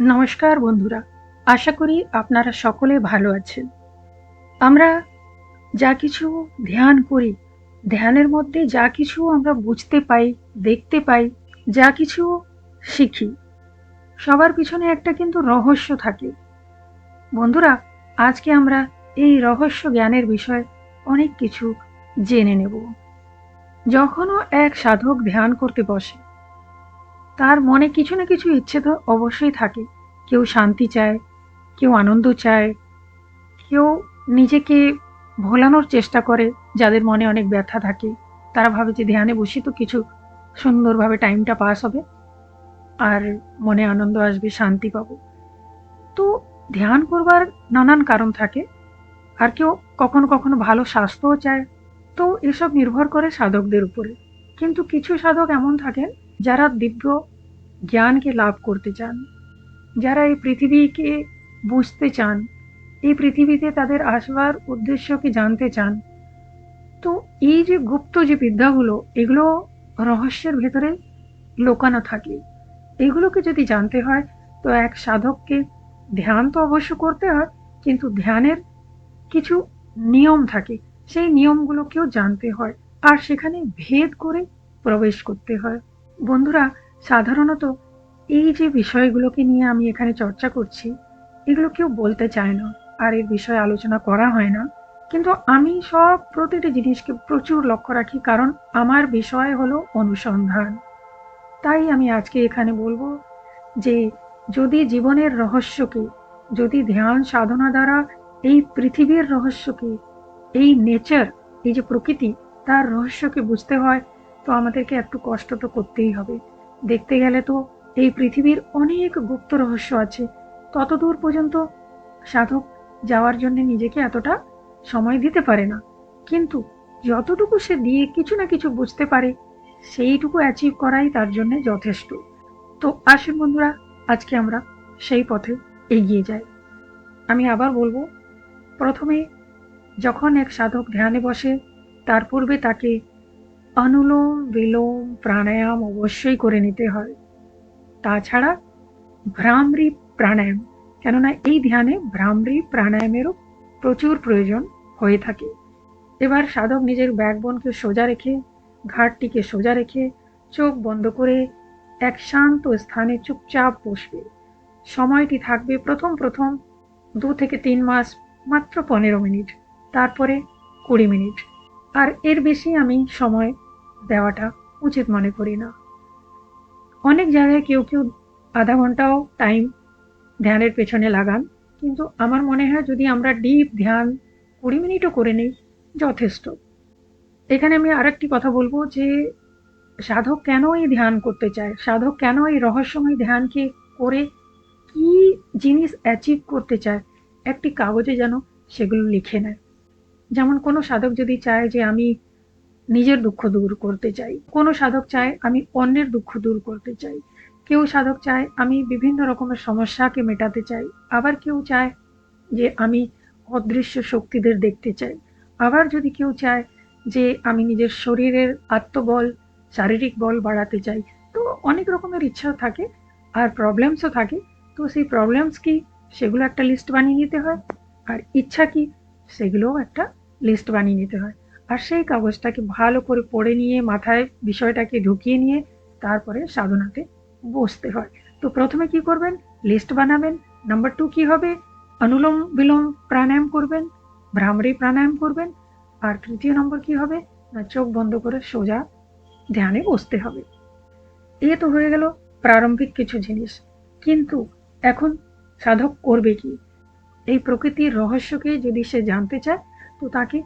নমস্কার বন্ধুরা, আশা করি আপনারা সকলে ভালো আছেন। আমরা যা কিছু ধ্যান করি, ধ্যানের মধ্যে যা কিছু আমরা বুঝতে পাই, দেখতে পাই, যা কিছু শিখি, সবার পিছনে একটা কিন্তু রহস্য থাকে। বন্ধুরা, আজকে আমরা এই রহস্য জ্ঞানের বিষয়ে অনেক কিছু জেনে নেব। যখনও এক সাধক ধ্যান করতে বসে তার মনে কিছু না কিছু ইচ্ছে তো অবশ্যই থাকে। কেউ শান্তি চায়, কেউ আনন্দ চায়, কেউ নিজেকে ভোলানোর চেষ্টা করে যাদের মনে অনেক ব্যথা থাকে। তারা ভাবে যে ধ্যানে বসি তো কিছু সুন্দরভাবে টাইমটা পাস হবে আর মনে আনন্দ আসবে, শান্তি পাবো। তো ধ্যান করবার নানান কারণ থাকে। আর কেউ কখনো কখনো ভালো স্বাস্থ্যও চায়। তো এসব নির্ভর করে সাধকদের উপরে। কিন্তু কিছু সাধক এমন থাকেন যারা দিব্য জ্ঞানকে লাভ করতে চান। যারা এই পৃথিবীকে বুঝতে চান, এই পৃথিবীতে তাদের আসবার উদ্দেশ্যকে জানতে চান, তো এই যে গুপ্ত যে বিদ্যাগুলো, এগুলো রহস্যের ভেতরে লোকানো থাকে। এগুলোকে যদি জানতে হয়, তো এক সাধককে ধ্যান তো অবশ্য করতে হয়, কিন্তু ধ্যানের কিছু নিয়ম থাকে। সেই নিয়মগুলোকেও জানতে হয়, আর সেখানে ভেদ করে প্রবেশ করতে হয়। বন্ধুরা সাধারণত এই যে বিষয়গুলোকে নিয়ে আমি এখানে চর্চা করছি, এগুলো কেউ বলতে চায় না আর এর বিষয়ে আলোচনা করা হয় না। কিন্তু আমি সব প্রতিটি জিনিসকে প্রচুর লক্ষ্য রাখি কারণ আমার বিষয় হলো অনুসন্ধান। তাই আমি আজকে এখানে বলব যে যদি জীবনের রহস্যকে, যদি ধ্যান সাধনা দ্বারা এই পৃথিবীর রহস্যকে, এই নেচার, এই যে প্রকৃতি, তার রহস্যকে বুঝতে হয়, তো আমাদেরকে একটু কষ্ট তো করতেই হবে। দেখতে গেলে তো এই পৃথিবীর অনেক গুপ্ত রহস্য আছে। ততদূর পর্যন্ত সাধক যাওয়ার জন্য নিজেকে এতটা সময় দিতে পারে না। কিন্তু যতটুকু সে দিয়ে কিছু না কিছু বুঝতে পারে, সেইটুকু অ্যাচিভ করাই তার জন্য যথেষ্ট। তো আসুন বন্ধুরা, আজকে আমরা সেই পথে এগিয়ে যাই। আমি আবার বলব, প্রথমে যখন এক সাধক ধ্যানে বসে, তার পূর্বে তাকে অনুলোম বিলোম প্রাণায়াম অবশ্যই করে নিতে হয়। তাছাড়া ভ্রামরি প্রাণায়াম, কেননা এই ধ্যানে ভ্রামরি প্রাণায়ামেরও প্রচুর প্রয়োজন হয়ে থাকে। এবার সাধক নিজের ব্যাকবোনকে সোজা রেখে, ঘাটটিকে সোজা রেখে চোখ বন্ধ করে এক শান্ত স্থানে চুপচাপ বসবে। সময়টি থাকবে প্রথম প্রথম দু থেকে তিন মাস, মাত্র পনেরো মিনিট, তারপরে কুড়ি মিনিট। আর এর বেশি আমি সময় দেওয়াটা উচিত মনে করি না। অনেক জায়গায় কেউ কেউ আধা ঘন্টাও টাইম ধ্যানের পেছনে লাগান, কিন্তু আমার মনে হয় যদি আমরা ডিপ ধ্যান কুড়ি মিনিটও করে নিই, যথেষ্ট। এখানে আমি আরেকটি কথা বলব যে, সাধক কেন এই ধ্যান করতে চায়? সাধক কেন এই রহস্যময় ধ্যানকে করে কি জিনিস অ্যাচিভ করতে চায়? একটি কাগজে যেন সেগুলো লিখে নেয়। যেমন কোনো সাধক যদি চায় যে আমি নিজের দুঃখ দূর করতে চাই, কোনো সাধক চায় আমি অন্যের দুঃখ দূর করতে চাই, কেউ সাধক চায় আমি বিভিন্ন রকমের সমস্যাকে মেটাতে চাই, আবার কেউ চায় যে আমি অদৃশ্য শক্তিদের দেখতে চাই, আবার যদি কেউ চায় যে আমি নিজের শরীরের আত্মবল, শারীরিক বল বাড়াতে চাই, তো অনেক রকমের ইচ্ছা থাকে আর প্রবলেমসও থাকে, তো সেই প্রবলেমস কি সেগুলো একটা লিস্ট বানিয়ে নিতে হয়, আর ইচ্ছা কি সেগুলোও একটা লিস্ট বানিয়ে নিতে হয়। আর সেই কাগজটাকে ভালো করে পড়ে নিয়ে, মাথায় বিষয়টাকে ঢুকিয়ে নিয়ে তারপরে সাধনাতে বসতে হয়। তো প্রথমে কি করবেন? লিস্ট বানাবেন। নাম্বার টু কি হবে? অনুলোম বিলোম প্রাণায়াম করবেন। ভ্রামরি প্রাণায়াম করবেন। আর তৃতীয় নম্বর কি হবে? না, চোখ বন্ধ করে সোজা ধ্যানে বসতে হবে। এ তো হয়ে গেল প্রারম্ভিক কিছু জিনিস। কিন্তু এখন সাধক করবে কি? এই প্রকৃতির রহস্যকে যদি সে জানতে চায় তো তাকে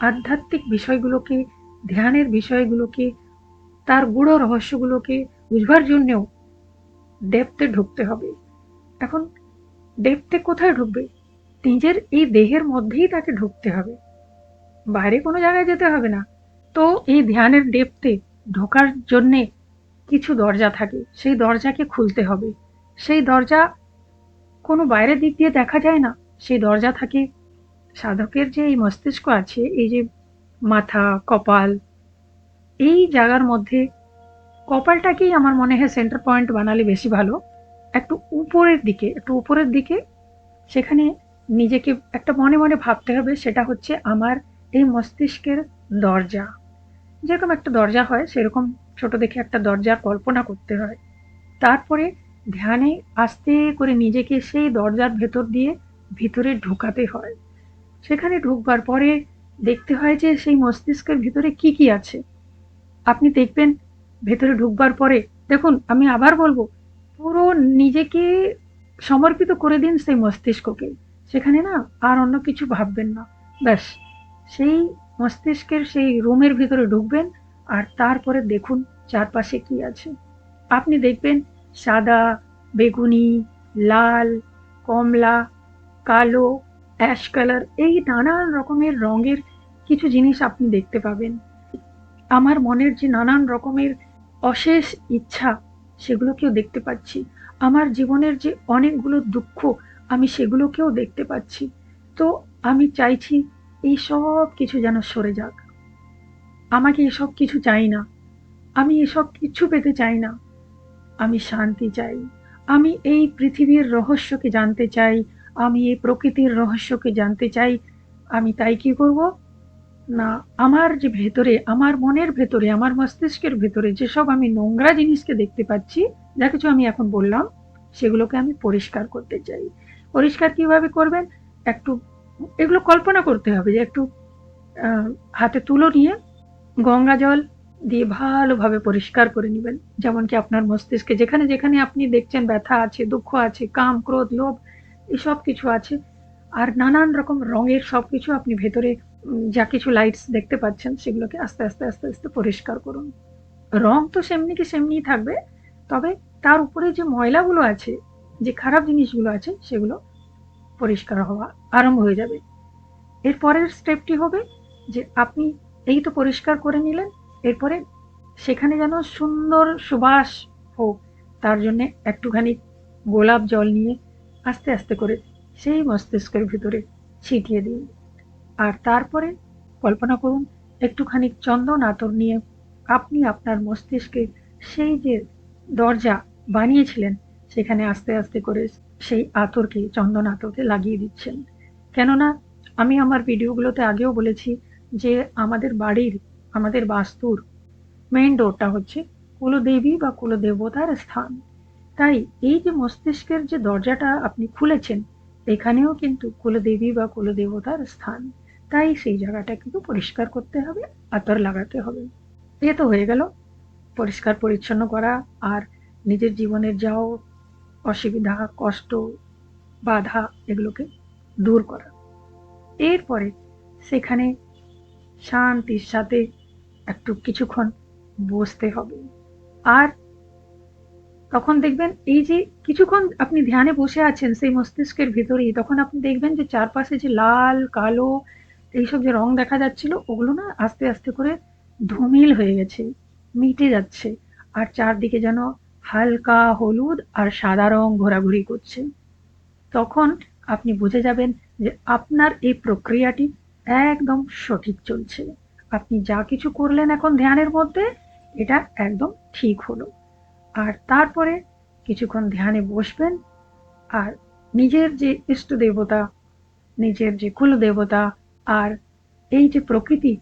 আধ্যাত্মিক বিষয়গুলোকে, ধ্যানের বিষয়গুলোকে, তার গূঢ় রহস্যগুলোকে বুঝবার জন্যেও ডেপতে ঢুকতে হবে। এখন ডেপতে কোথায় ঢুকবে? নিজের এই দেহের মধ্যেই তাকে ঢুকতে হবে। বাইরে কোনো জায়গায় যেতে হবে না। তো এই ধ্যানের ডেপতে ঢোকার জন্যে কিছু দরজা থাকে। সেই দরজাকে খুলতে হবে। সেই দরজা কোনো বাইরের দিক দিয়ে দেখা যায় না। সেই দরজা থাকে সাধকের যে এই মস্তিষ্ক আছে, এই যে মাথা, কপাল, এই জায়গার মধ্যে কপালটাকেই আমার মনে হয় সেন্টার পয়েন্ট বানালে বেশি ভালো। একটু উপরের দিকে, একটু উপরের দিকে সেখানে নিজেকে একটা মনে মনে ভাবতে হবে, সেটা হচ্ছে আমার এই মস্তিষ্কের দরজা। যেরকম একটা দরজা হয়, সেরকম ছোট দেখে একটা দরজার কল্পনা করতে হয়। তারপরে ধ্যানে আস্তে করে নিজেকে সেই দরজার ভেতর দিয়ে ভিতরে ঢুকাতে হয়। সেখানে ঢুকবার পরে দেখতে হয় যে সেই মস্তিষ্কের ভিতরে কি কি আছে। আপনি দেখবেন ভেতরে ঢুকবার পরে, দেখুন, আমি আবার বলব, পুরো নিজেকে সমর্পিত করে দিন সেই মস্তিষ্ককে। সেখানে না আর অন্য কিছু ভাববেন না। ব্যাস, সেই মস্তিষ্কের সেই রুমের ভিতরে ঢুকবেন আর তারপরে দেখুন চারপাশে কি আছে। আপনি দেখবেন সাদা, বেগুনি, লাল, কমলা, কালো অ্যাশ কালার এই নানান রকমের রঙের কিছু জিনিস আপনি দেখতে পাবেন। আমার মনের যে নানান রকমের অশেষ ইচ্ছা, সেগুলোকেও দেখতে পাচ্ছি। আমার জীবনের যে অনেকগুলো দুঃখ, আমি সেগুলোকেও দেখতে পাচ্ছি। তো আমি চাইছি এই সব কিছু যেন সরে যাক। আমাকে এসব কিছু চাই না। আমি এসব কিছু পেতে চাই না। আমি শান্তি চাই। আমি এই পৃথিবীর রহস্যকে জানতে চাই। আমি এই প্রকৃতির রহস্যকে জানতে চাই, আমি তাই কি করব? না, আমার যে ভেতরে, আমার মনের ভেতরে, আমার মস্তিষ্কের ভেতরে যেসব আমি নোংরা জিনিসকে দেখতে পাচ্ছি, যা কিছু আমি এখন বললাম, সেগুলোকে আমি পরিষ্কার করতে চাই। পরিষ্কার কীভাবে করবেন? একটু, এগুলো কল্পনা করতে হবে যে একটু হাতে তুলো নিয়ে গঙ্গা জল দিয়ে ভালোভাবে পরিষ্কার করে নেবেন। যেমন কি আপনার মস্তিষ্কে যেখানে যেখানে আপনি দেখছেন ব্যথা আছে, দুঃখ আছে, কাম, ক্রোধ, লোভ এসব কিছু আছে। আর নানান রকম রঙের সব কিছু আপনি ভেতরে যা কিছু লাইটস দেখতে পাচ্ছেন, সেগুলোকে আস্তে আস্তে আস্তে আস্তে পরিষ্কার করুন। রং তো সেমনি কি সেমনিই থাকবে, তবে তার উপরে যে ময়লাগুলো আছে, যে খারাপ জিনিসগুলো আছে, সেগুলো পরিষ্কার হওয়া আরম্ভ হয়ে যাবে। এর পরের স্টেপটি হবে যে আপনি এই তো পরিষ্কার করে নিলেন, এরপরে সেখানে যেন সুন্দর সুবাস হোক, তার জন্যে একটুখানি গোলাপ জল নিয়ে আস্তে আস্তে করে সেই মস্তিষ্কের ভিতরে ছিটিয়ে দিন। আর তারপরে কল্পনা করুন, একটুখানি চন্দন আতর নিয়ে আপনি আপনার মস্তিষ্কে সেই যে দরজা বানিয়েছিলেন, সেখানে আস্তে আস্তে করে সেই আতরকে, চন্দন আতরকে লাগিয়ে দিচ্ছেন। কেননা, আমি আমার ভিডিওগুলোতে আগেও বলেছি যে আমাদের বাড়ির, আমাদের বাস্তুর মেইন ডোরটা হচ্ছে কুলদেবী বা কুলদেবতার স্থান। তাই এই যে মস্তিষ্কের যে দরজাটা আপনি খুলেছেন, এখানেও কিন্তু কুলদেবী বা কুলদেবতার স্থান। তাই সেই জায়গাটা কিন্তু পরিষ্কার করতে হবে, আতর লাগাতে হবে। এ তো হয়ে গেল। পরিষ্কার পরিচ্ছন্ন করা আর নিজের জীবনের যাও, অসুবিধা, কষ্ট, বাধা এগুলোকে দূর করা। এরপরে সেখানে শান্তির সাথে একটু কিছুক্ষণ বসতে হবে। আর তখন দেখবেন এই যে কিছুক্ষণ আপনি ধ্যানে বসে আছেন সেই মস্তিষ্কের ভিতরেই, তখন আপনি দেখবেন যে চারপাশে যে লাল, কালো এইসব যে রং দেখা যাচ্ছিল, ওগুলো না আস্তে আস্তে করে ধুমিল হয়ে গেছে, মিটে যাচ্ছে। আর চারদিকে যেন হালকা হলুদ আর সাদা রং ঘোরাঘুরি করছে। তখন আপনি বুঝে যাবেন যে আপনার এই প্রক্রিয়াটি একদম সঠিক চলছে। আপনি যা কিছু করলেন এখন ধ্যানের মধ্যে, এটা একদম ঠিক হলো। আর তারপরে কিছুক্ষণ ধ্যানে বসবেন আর নিজের যে ইষ্ট দেবতা, নিজের যে কুল দেবতা আর এই যে প্রকৃতি,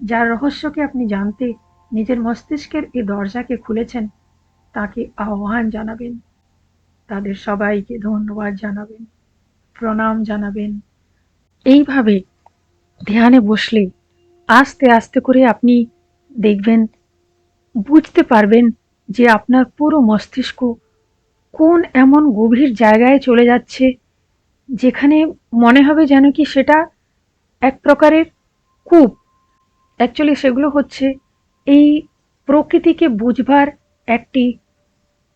যার রহস্যকে আপনি জানতে নিজের মস্তিষ্কের এই দরজাকে খুলেছেন, তাকে আহ্বান জানাবেন। তাদের সবাইকে ধন্যবাদ জানাবেন, প্রণাম জানাবেন। এইভাবে ধ্যানে বসলে আস্তে আস্তে করে আপনি দেখবেন, বুঝতে পারবেন যে আপনার পুরো মস্তিষ্ক কোন এমন গভীর জায়গায় চলে যাচ্ছে যেখানে মনে হবে যেন কি সেটা এক প্রকারের কূপ। অ্যাকচুয়ালি সেগুলো হচ্ছে এই প্রকৃতিকে বুঝবার একটি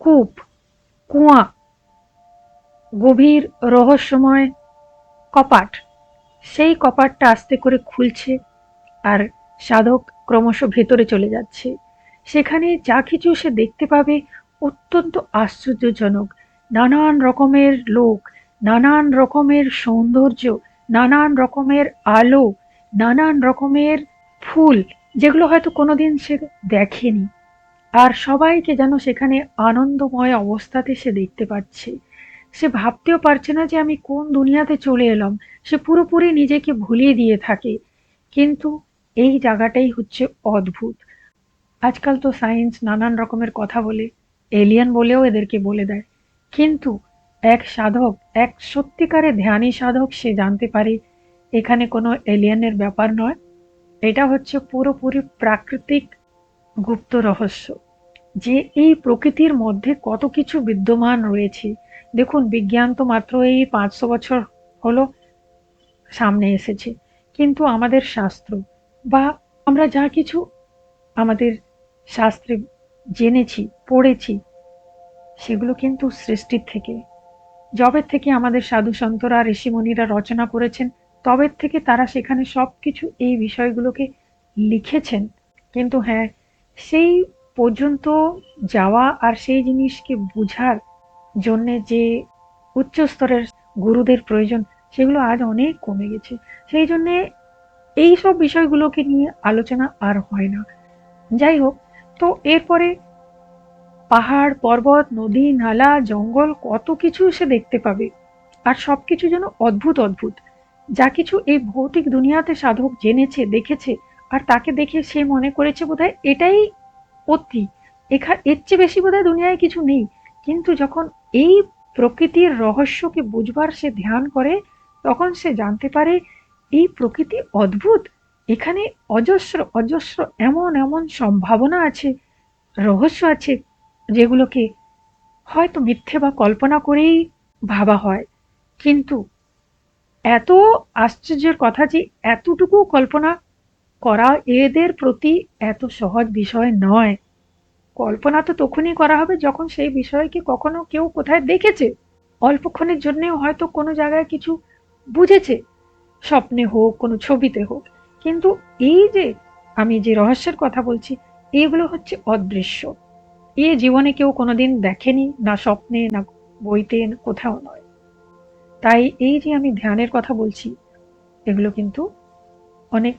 কূপ, কুয়া, গভীর রহস্যময় কপাট। সেই কপাটটা আস্তে করে খুলছে আর সাধক ক্রমশ ভেতরে চলে যাচ্ছে। সেখানে যা কিছু সে দেখতে পাবে অত্যন্ত আশ্চর্যজনক। নানান রকমের লোক, নানান রকমের সৌন্দর্য, নানান রকমের আলো, নানান রকমের ফুল, যেগুলো হয়তো কোনোদিন সে দেখেনি। আর সবাইকে যেন সেখানে আনন্দময় অবস্থাতে সে দেখতে পাচ্ছে। সে ভাবতেও পারছে না যে আমি কোন দুনিয়াতে চলে এলাম। সে পুরোপুরি নিজেকে ভুলিয়ে দিয়ে থাকে। কিন্তু এই জায়গাটাই হচ্ছে অদ্ভুত। আজকাল তো সায়েন্স নানান রকমের কথা বলে, এলিয়ান বলেও এদেরকে বলে দেয়। কিন্তু এক সাধক, এক সত্যিকারে ধ্যানী সাধক সে জানতে পারে এখানে কোনো এলিয়ানের ব্যাপার নয়। এটা হচ্ছে পুরোপুরি প্রাকৃতিক গুপ্ত রহস্য, যে এই প্রকৃতির মধ্যে কত কিছু বিদ্যমান রয়েছে। দেখুন, বিজ্ঞান তো মাত্র এই পাঁচশো বছর হলো সামনে এসেছে। কিন্তু আমাদের শাস্ত্র বা আমরা যা কিছু আমাদের শাস্ত্রে জেনেছি, পড়েছি, সেগুলো কিন্তু সৃষ্টির থেকে। জবের থেকে আমাদের সাধু সন্তরা ঋষিমণিরা রচনা করেছেন, তবের থেকে তারা সেখানে সব কিছু এই বিষয়গুলোকে লিখেছেন। কিন্তু হ্যাঁ সেই পর্যন্ত যাওয়া আর সেই জিনিসকে বোঝার জন্যে যে উচ্চ স্তরের গুরুদের প্রয়োজন, সেগুলো আজ অনেক কমে গেছে। সেই জন্যে এই সব বিষয়গুলোকে নিয়ে আলোচনা আর হয় না। যাই হোক তো এরপরে পাহাড়, পর্বত, নদী, নালা, জঙ্গল, কত কিছু সে দেখতে পাবে। আর সব কিছু যেন অদ্ভুত অদ্ভুত। যা কিছু এই ভৌতিক দুনিয়াতে সাধক জেনেছে, দেখেছে, আর তাকে দেখে সে মনে করেছে বোধহয় এটাই অতি। এখা, এর চেয়ে বেশি বোধহয় দুনিয়ায় কিছু নেই। কিন্তু যখন এই প্রকৃতির রহস্যকে বুঝবার সে ধ্যান করে, তখন সে জানতে পারে এই প্রকৃতি অদ্ভুত। এখানে অজস্র অজস্র এমন এমন সম্ভাবনা আছে, রহস্য আছে, যেগুলোকে হয়তো মিথ্যে বা কল্পনা করেই ভাবা হয়। কিন্তু এত আশ্চর্যের কথা যে এতটুকু কল্পনা করা এদের প্রতি এত সহজ বিষয় নয়। কল্পনা তো তখনই করা হবে যখন সেই বিষয়কে কখনো কেউ কোথায় দেখেছে। অল্পক্ষণের জন্যেও হয়তো কোনো জায়গায় কিছু বুঝেছে। স্বপ্নে হোক, কোনো ছবিতে হোক। কিন্তু এই যে আমি যে রহস্যের কথা বলছি, এগুলো হচ্ছে অদৃশ্য। এ জীবনে কেউ কোনোদিন দেখেনি, না স্বপ্নে, না বইতে কোথাও নয়। তাই এই যে আমি ধ্যানের কথা বলছি, এগুলো কিন্তু অনেক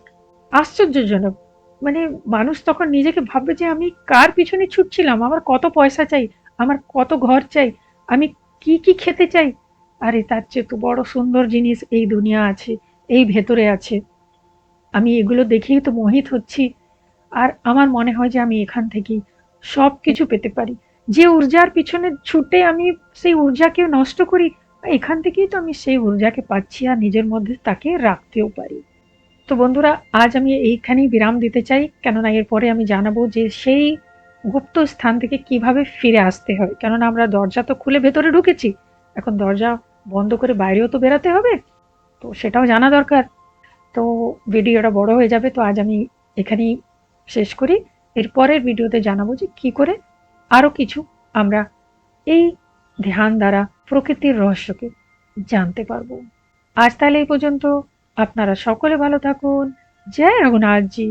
আশ্চর্যজনক। মানে মানুষ তখন নিজেকে ভাববে যে আমি কার পিছনে ছুটছিলাম? আমার কত পয়সা চাই? আমার কত ঘর চাই? আমি কি কি খেতে চাই? আরে তার চেয়ে তো বড় সুন্দর জিনিস এই দুনিয়া আছে, এই ভেতরে আছে। আমি এগুলো দেখেই তো মোহিত হচ্ছি। আর আমার মনে হয় যে আমি এখান থেকেই সব কিছু পেতে পারি। যে ঊর্জার পিছনে ছুটে আমি সেই ঊর্জাকে নষ্ট করি, এখান থেকেই তো আমি সেই ঊর্জাকে পাচ্ছি আর নিজের মধ্যে তাকে রাখতেও পারি। তো বন্ধুরা, আজ আমি এইখানেই বিরাম দিতে চাই। কেননা এরপরে আমি জানাব যে সেই গুপ্ত স্থান থেকে কীভাবে ফিরে আসতে হয়। কেননা আমরা দরজা তো খুলে ভেতরে ঢুকেছি। এখন দরজা বন্ধ করে বাইরেও তো বেরাতে হবে। তো সেটাও জানা দরকার। তো ভিডিওটা বড় হয়ে যাবে, তো আজ আমি এখানেই শেষ করি। এরপরের ভিডিওতে জানাব যে কি করে আরও কিছু আমরা এই ধ্যান দ্বারা প্রকৃতির রহস্যকে জানতে পারব। আজ তাহলে এই পর্যন্ত। আপনারা সকলে ভালো থাকুন। জয় রঘুনাথজি।